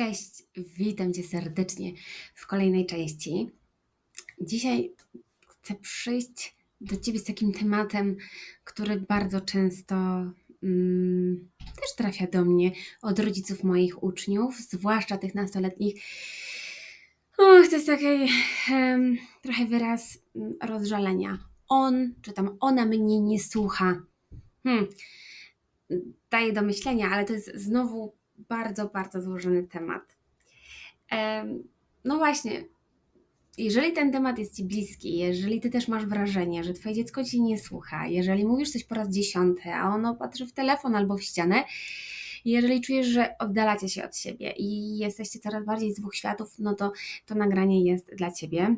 Cześć, witam Cię serdecznie w kolejnej części. Dzisiaj chcę przyjść do Ciebie z takim tematem, który bardzo często mm, też trafia do mnie od rodziców moich uczniów, zwłaszcza tych nastoletnich. To jest taki em, trochę wyraz mm, rozżalenia. On, czy tam ona mnie nie słucha. Hmm. Daje do myślenia, ale to jest znowu bardzo, bardzo złożony temat. Em, No właśnie, jeżeli ten temat jest Ci bliski, jeżeli Ty też masz wrażenie, że Twoje dziecko Ci nie słucha, jeżeli mówisz coś po raz dziesiąty, a ono patrzy w telefon albo w ścianę, jeżeli czujesz, że oddalacie się od siebie i jesteście coraz bardziej z dwóch światów, no to to nagranie jest dla Ciebie.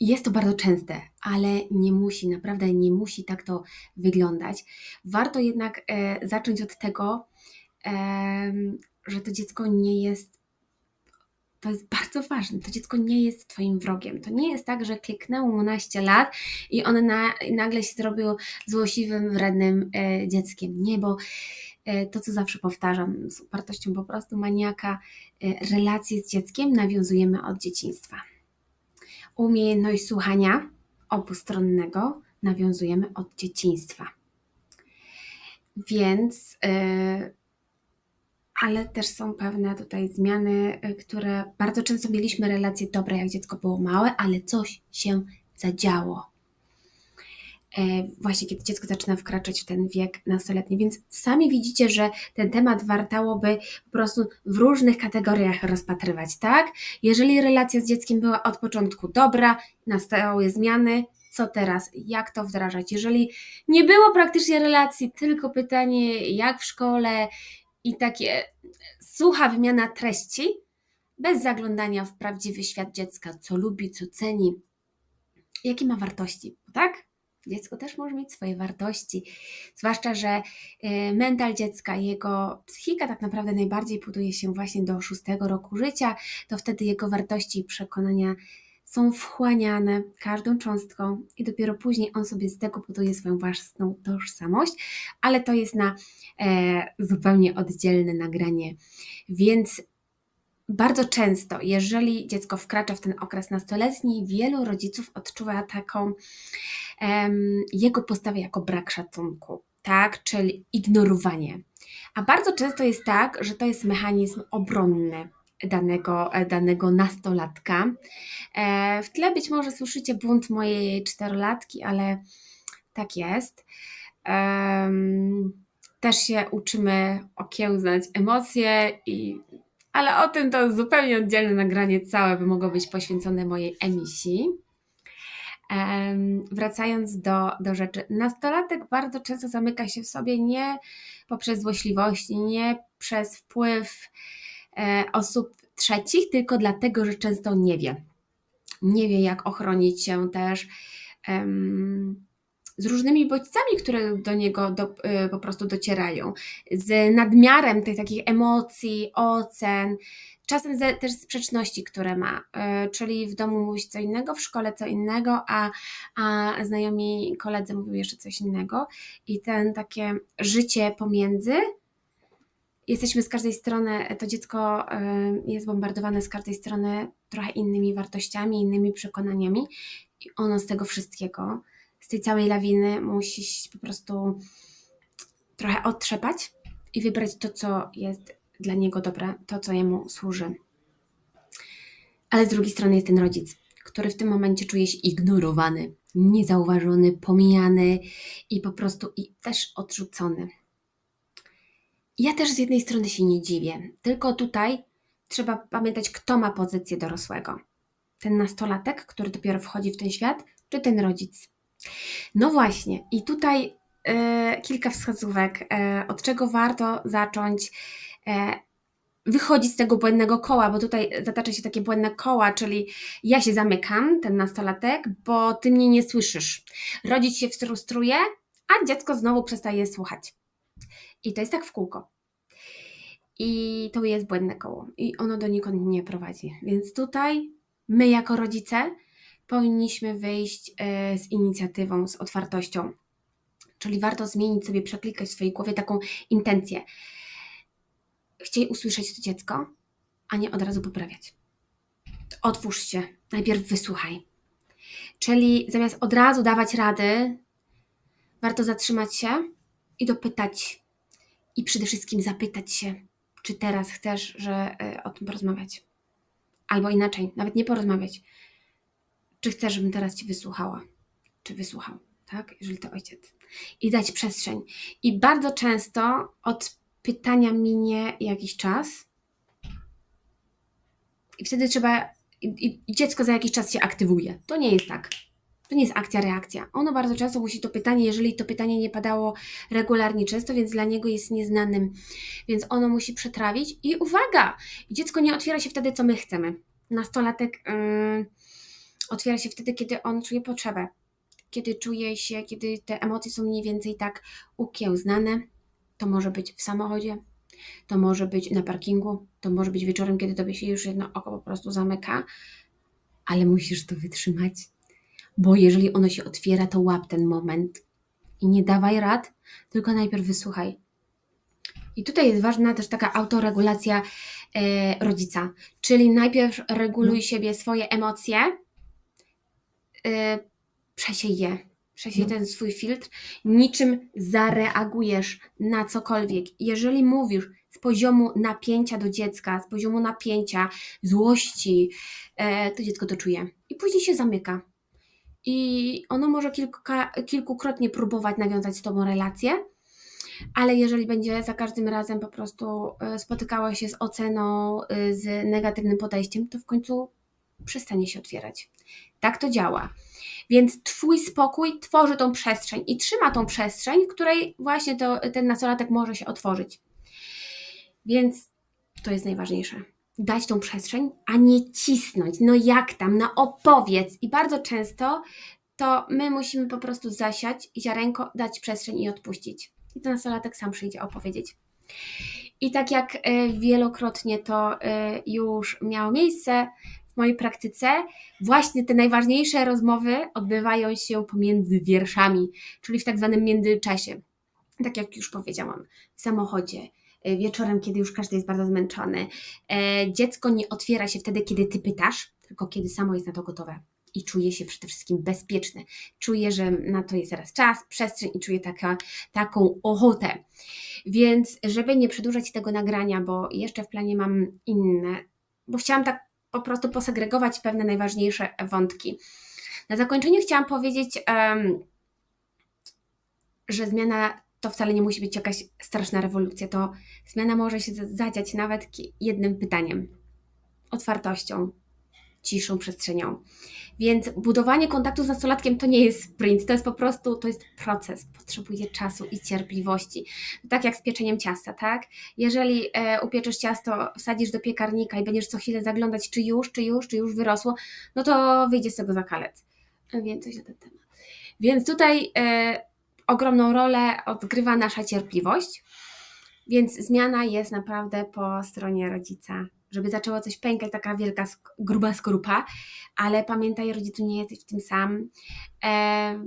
Jest to bardzo częste, ale nie musi, naprawdę nie musi tak to wyglądać. Warto jednak e, zacząć od tego, że to dziecko nie jest, to jest bardzo ważne, to dziecko nie jest Twoim wrogiem. To nie jest tak, że kliknęło mu naście lat i one na, nagle się zrobiło złośliwym, wrednym e, dzieckiem. Nie, bo e, to, co zawsze powtarzam z upartością po prostu maniaka, e, relacje z dzieckiem nawiązujemy od dzieciństwa. Umiejętność słuchania obustronnego nawiązujemy od dzieciństwa. Więc, ale też są pewne tutaj zmiany, y, które bardzo często mieliśmy relacje dobre, jak dziecko było małe, ale coś się zadziało. E, Właśnie kiedy dziecko zaczyna wkraczać w ten wiek nastoletni, więc sami widzicie, że ten temat wartałoby po prostu w różnych kategoriach rozpatrywać, tak? Jeżeli relacja z dzieckiem była od początku dobra, nastały zmiany, co teraz? Jak to wdrażać? Jeżeli nie było praktycznie relacji, tylko pytanie, jak w szkole i takie sucha wymiana treści, bez zaglądania w prawdziwy świat dziecka, co lubi, co ceni, jakie ma wartości, tak? Dziecko też może mieć swoje wartości, zwłaszcza, że y, mental dziecka, jego psychika tak naprawdę najbardziej buduje się właśnie do szóstego roku życia, to wtedy jego wartości i przekonania są wchłaniane każdą cząstką i dopiero później on sobie z tego buduje swoją własną tożsamość, ale to jest na e, zupełnie oddzielne nagranie. Więc bardzo często, jeżeli dziecko wkracza w ten okres nastoletni, wielu rodziców odczuwa taką jego postawę jako brak szacunku, tak, czyli ignorowanie. A bardzo często jest tak, że to jest mechanizm obronny danego, e, danego nastolatka. E, w tle być może słyszycie bunt mojej czterolatki, ale tak jest. Też się uczymy okiełznać emocje, i, ale o tym to zupełnie oddzielne nagranie całe by mogło być poświęcone mojej emisji. Em, wracając do, do rzeczy, nastolatek bardzo często zamyka się w sobie nie poprzez złośliwości, nie przez wpływ osób trzecich, tylko dlatego, że często nie wie. Nie wie, jak ochronić się też z różnymi bodźcami, które do niego do, y, po prostu docierają, z nadmiarem tych takich emocji, ocen, czasem ze, też sprzeczności, które ma, y, czyli w domu mówi się co innego, w szkole co innego, a, a znajomi koledzy mówią jeszcze coś innego. I ten takie życie pomiędzy jesteśmy z każdej strony, to dziecko y, jest bombardowane z każdej strony trochę innymi wartościami, innymi przekonaniami i ono z tego wszystkiego, z tej całej lawiny musi się po prostu trochę otrzepać i wybrać to, co jest dla niego dobre, to, co jemu służy. Ale z drugiej strony jest ten rodzic, który w tym momencie czuje się ignorowany, niezauważony, pomijany i po prostu i też odrzucony. Ja też z jednej strony się nie dziwię, tylko tutaj trzeba pamiętać, kto ma pozycję dorosłego. Ten nastolatek, który dopiero wchodzi w ten świat, czy ten rodzic. No właśnie, i tutaj e, kilka wskazówek, e, od czego warto zacząć e, wychodzić z tego błędnego koła, bo tutaj zatacza się takie błędne koła, czyli ja się zamykam, ten nastolatek, bo ty mnie nie słyszysz. Rodzic się frustruje, a dziecko znowu przestaje słuchać. I to jest tak w kółko. I to jest błędne koło. I ono donikąd nie prowadzi. Więc tutaj my, jako rodzice, powinniśmy wyjść e, z inicjatywą, z otwartością. Czyli warto zmienić sobie, przeklikać w swojej głowie taką intencję. Chciej usłyszeć to dziecko, a nie od razu poprawiać. Otwórz się, najpierw wysłuchaj. Czyli zamiast od razu dawać rady, warto zatrzymać się i dopytać, i przede wszystkim zapytać się, czy teraz chcesz, że y, o tym porozmawiać. Albo inaczej, nawet nie porozmawiać. Czy chcesz, żebym teraz Cię wysłuchała? Czy wysłuchał, tak? Jeżeli to ojciec. I dać przestrzeń. I bardzo często od pytania minie jakiś czas. I wtedy trzeba. I dziecko za jakiś czas się aktywuje. To nie jest tak. To nie jest akcja, reakcja. Ono bardzo często musi to pytanie, jeżeli to pytanie nie padało regularnie często, więc dla niego jest nieznanym, więc ono musi przetrawić. I uwaga! Dziecko nie otwiera się wtedy, co my chcemy. Nastolatek yy, otwiera się wtedy, kiedy on czuje potrzebę, kiedy czuje się, kiedy te emocje są mniej więcej tak ukiełznane. To może być w samochodzie, to może być na parkingu, to może być wieczorem, kiedy tobie się już jedno oko po prostu zamyka, ale musisz to wytrzymać bo jeżeli ono się otwiera, to łap ten moment i nie dawaj rad, tylko najpierw wysłuchaj. I tutaj jest ważna też taka autoregulacja e, rodzica, czyli najpierw reguluj no. siebie swoje emocje, e, przesiej je, przesiej no. ten swój filtr, niczym zareagujesz na cokolwiek. Jeżeli mówisz z poziomu napięcia do dziecka, z poziomu napięcia, złości, e, to dziecko to czuje i później się zamyka i ono może kilka, kilkukrotnie próbować nawiązać z Tobą relację, ale jeżeli będzie za każdym razem po prostu e, spotykała się z oceną, e, z negatywnym podejściem, to w końcu przestanie się otwierać. Tak to działa. Więc Twój spokój tworzy tą przestrzeń i trzyma tą przestrzeń, w której właśnie to, ten nastolatek może się otworzyć. Więc to jest najważniejsze dać tą przestrzeń, a nie cisnąć. No jak tam, no opowiedz. I bardzo często to my musimy po prostu zasiać ziarenko dać przestrzeń i odpuścić. I ten nastolatek sam przyjdzie opowiedzieć. I tak jak e, wielokrotnie to e, już miało miejsce w mojej praktyce, właśnie te najważniejsze rozmowy odbywają się pomiędzy wierszami, czyli w tak zwanym międzyczasie. Tak jak już powiedziałam, w samochodzie, wieczorem, kiedy już każdy jest bardzo zmęczony. E, dziecko nie otwiera się wtedy, kiedy ty pytasz, tylko kiedy samo jest na to gotowe i czuje się przede wszystkim bezpieczne. Czuje, że na to jest teraz czas, przestrzeń i czuje taka, taką ochotę. Więc, żeby nie przedłużać tego nagrania, bo jeszcze w planie mam inne, bo chciałam tak po prostu posegregować pewne najważniejsze wątki. Na zakończenie chciałam powiedzieć, że zmiana to wcale nie musi być jakaś straszna rewolucja. To zmiana może się zadziać nawet jednym pytaniem, otwartością, ciszą, przestrzenią. Więc budowanie kontaktu z nastolatkiem to nie jest sprint, to jest po prostu, to jest proces, potrzebuje czasu i cierpliwości. Tak jak z pieczeniem ciasta, tak? Jeżeli e, upieczesz ciasto, wsadzisz do piekarnika i będziesz co chwilę zaglądać, czy już, czy już, czy już wyrosło, no to wyjdzie z tego zakalec. Wiem coś na ten temat. Więc tutaj e, ogromną rolę odgrywa nasza cierpliwość, więc zmiana jest naprawdę po stronie rodzica. Żeby zaczęło coś pękać, taka wielka, gruba skorupa, ale pamiętaj, rodzicu nie jesteś w tym sam. E,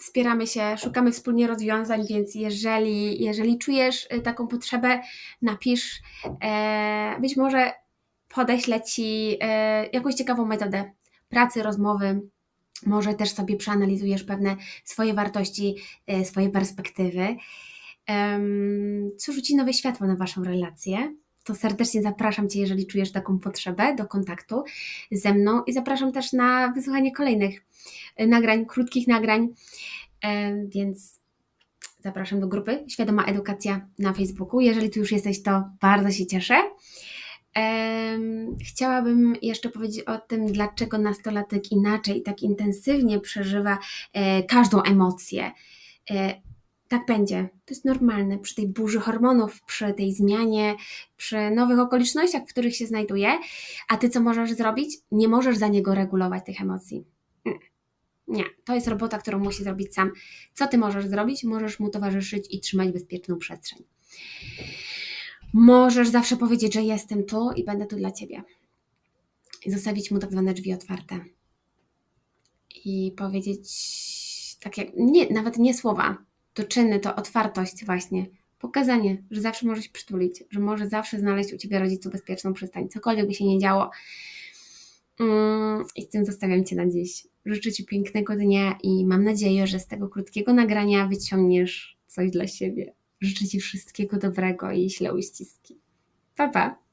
wspieramy się, szukamy wspólnie rozwiązań, więc jeżeli, jeżeli czujesz y, taką potrzebę, napisz. E, być może podeślę Ci e, jakąś ciekawą metodę pracy, rozmowy, może też sobie przeanalizujesz pewne swoje wartości, e, swoje perspektywy, co rzuci nowe światło na Waszą relację. To serdecznie zapraszam Cię, jeżeli czujesz taką potrzebę do kontaktu ze mną i zapraszam też na wysłuchanie kolejnych e, nagrań, krótkich nagrań, więc zapraszam do grupy Świadoma Edukacja na Facebooku. Jeżeli tu już jesteś, to bardzo się cieszę. Chciałabym jeszcze powiedzieć o tym, dlaczego nastolatek inaczej i tak intensywnie przeżywa e, każdą emocję. E, tak będzie. To jest normalne przy tej burzy hormonów, przy tej zmianie, przy nowych okolicznościach, w których się znajduje. A ty co możesz zrobić? Nie możesz za niego regulować tych emocji. Mm. Nie, to jest robota, którą musi zrobić sam. Co ty możesz zrobić? Możesz mu towarzyszyć i trzymać bezpieczną przestrzeń. Możesz zawsze powiedzieć, że jestem tu i będę tu dla ciebie. I zostawić mu tak zwane drzwi otwarte. I powiedzieć, tak jak, nie, nawet nie słowa, to czyny, to otwartość właśnie. Pokazanie, że zawsze możesz przytulić, że może zawsze znaleźć u Ciebie rodziców bezpieczną przystań, cokolwiek by się nie działo. Mm, I z tym zostawiam Cię na dziś. Życzę Ci pięknego dnia i mam nadzieję, że z tego krótkiego nagrania wyciągniesz coś dla siebie. Życzę Ci wszystkiego dobrego i śle uściski. Pa, pa!